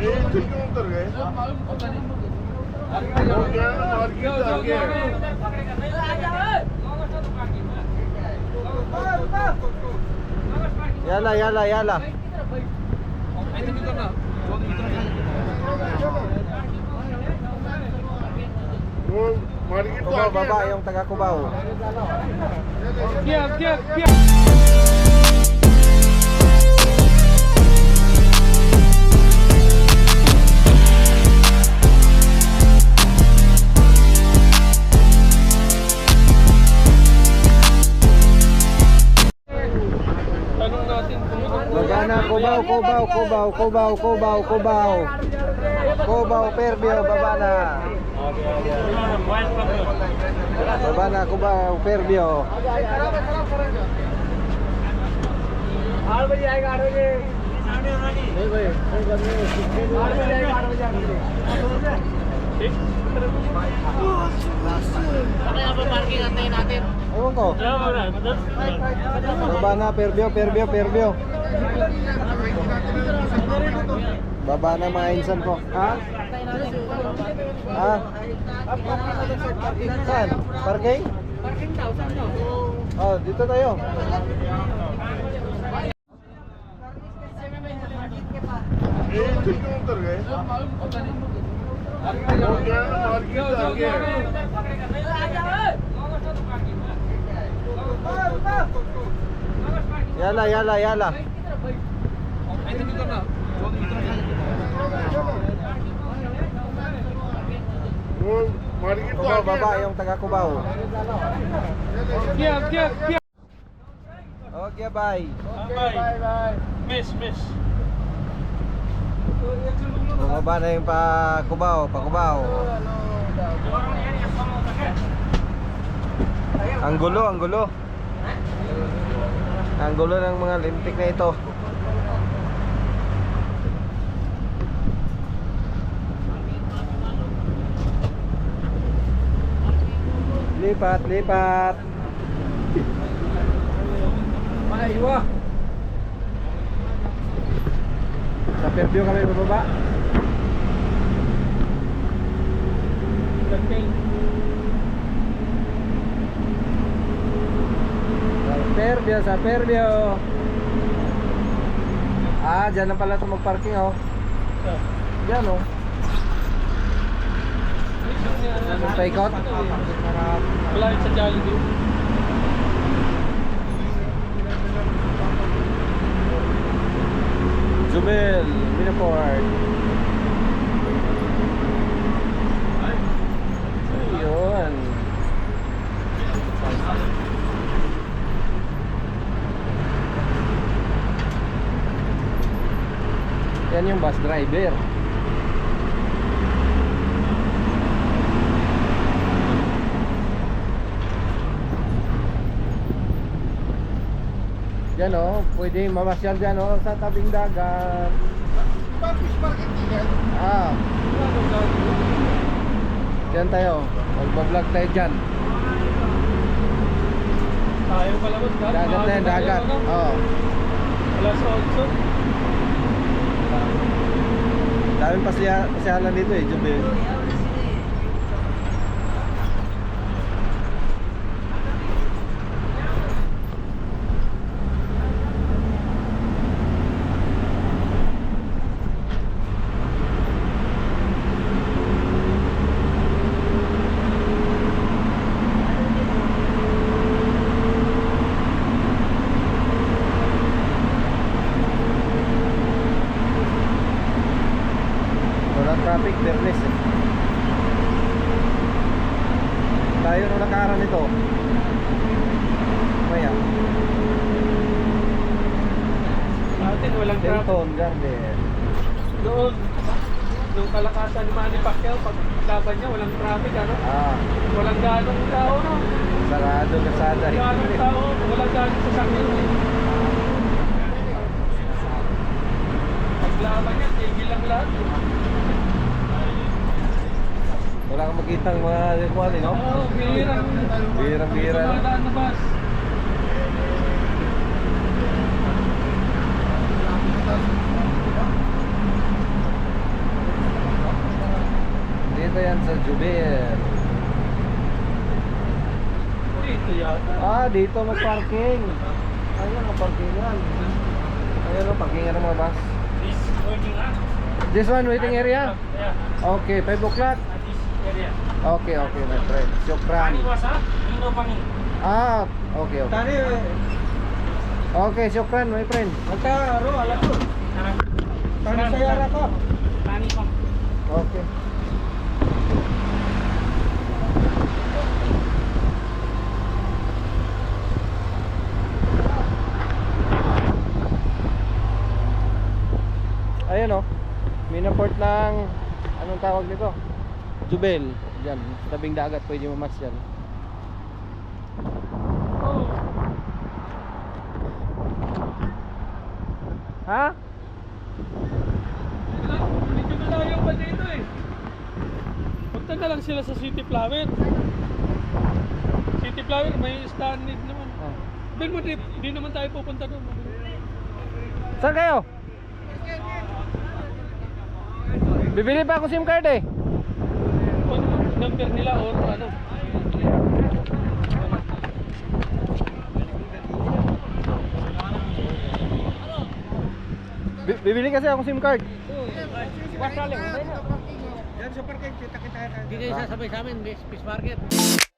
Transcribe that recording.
ਇਹ ਇੱਥੇ ਕਿਉਂ ਉਤਰ ਗਏ ਉਹ ਗਿਆ ਨਾ ਮਾਰਕੀਟ ਆ ਗਿਆ Yala, yala, yala. ਹੁਣ ਮਾਰਕੀਟ ਤੋਂ ਆ Kubaw, ਗਿਆ baba yung taga Kubaw. Tanong Kubaw, Kubaw, Kubaw, Kubaw, Kubaw. Kubaw, Perbio, baba na. Baba na, Kubaw, Perbio. Baba na, Perbio, Perbio, Perbio. Baba na mga insan ko. Ha? Ha? Saan? Parking? Parking daw, saan daw? Oh, dito tayo. Eh, ito yung motor, eh. Yala, yala, yala. Kubaw, baba yung taga Kubaw. Kia, kia, kia. Okay, bye. Okay, bye, bye. Miss, miss. Bumaba na yung pa Kubaw, pa Kubaw. Ang gulo, ang gulo. Ang gulo ng mga lintik na ito. Lipat, lipat. Maiwa. Sa Fairview kami bababa. Sa Fairview, sa Fairview. Ah, dyan na pala ito mag-parking oh. Dyan oh. Yung paikot. Malapit sa Jollibee. Jubel, Minaport. Ayun. Yan yung bus driver. Yan oh, pwede mamasyal dyan oh, sa tabing dagat. Fish market yan Ah, dyan tayo. Magbablog tayo dyan. Tayo pala mo. Dagat na yan, dagat. Oh. Alas 8. Daming pasya, pasyalan dito eh, Jubel. Walang traffic, Bernes eh. Tayo nung nakaraan nito. Maya, Sa atin, walang traffic. Denton Garden. Doon, nung kalakasan ni Manny Pacquiao, pag laban niya, walang traffic, ano? Ah, Walang ganong tao, no? sarado kasada. Ganong tao, walang ganong sasakyan. eh. Paglaban niya, tigil lang lahat. Wala kang makitang mga kuwan eh, no? Oo, bihirang. Bihirang-bihira. Dumadaan na bus. Ayan sa Jubil. Dito yata. Ah, dito mag-parking. Ayan, mag-parkingan. Ayan ang parkingan ng mga bus. This ah. This one, waiting area? Okay, 5 o'clock. Area. Okay, okay, my friend. Syukran. was ah? Ah, okay, okay. Tani, Okay, syukran, my friend. magka ro alam ko. Tani sayara ko. Tani pa. Okay. Ayan oh. Minaport ng anong tawag nito? Jubel. Diyan, sa tabing dagat pwede mamas yan. Oh. Ha? Medyo malayo pa dito eh. Punta na lang sila sa City Flower. City Flower, may stand need naman. Oh. Bin mo, di, di naman tayo pupunta doon. Saan kayo? Bibili pa ako SIM card eh. Number nila or ano. Bi- Bibili kasi ako SIM card. Dito sa sabay sa amin, Fish Market.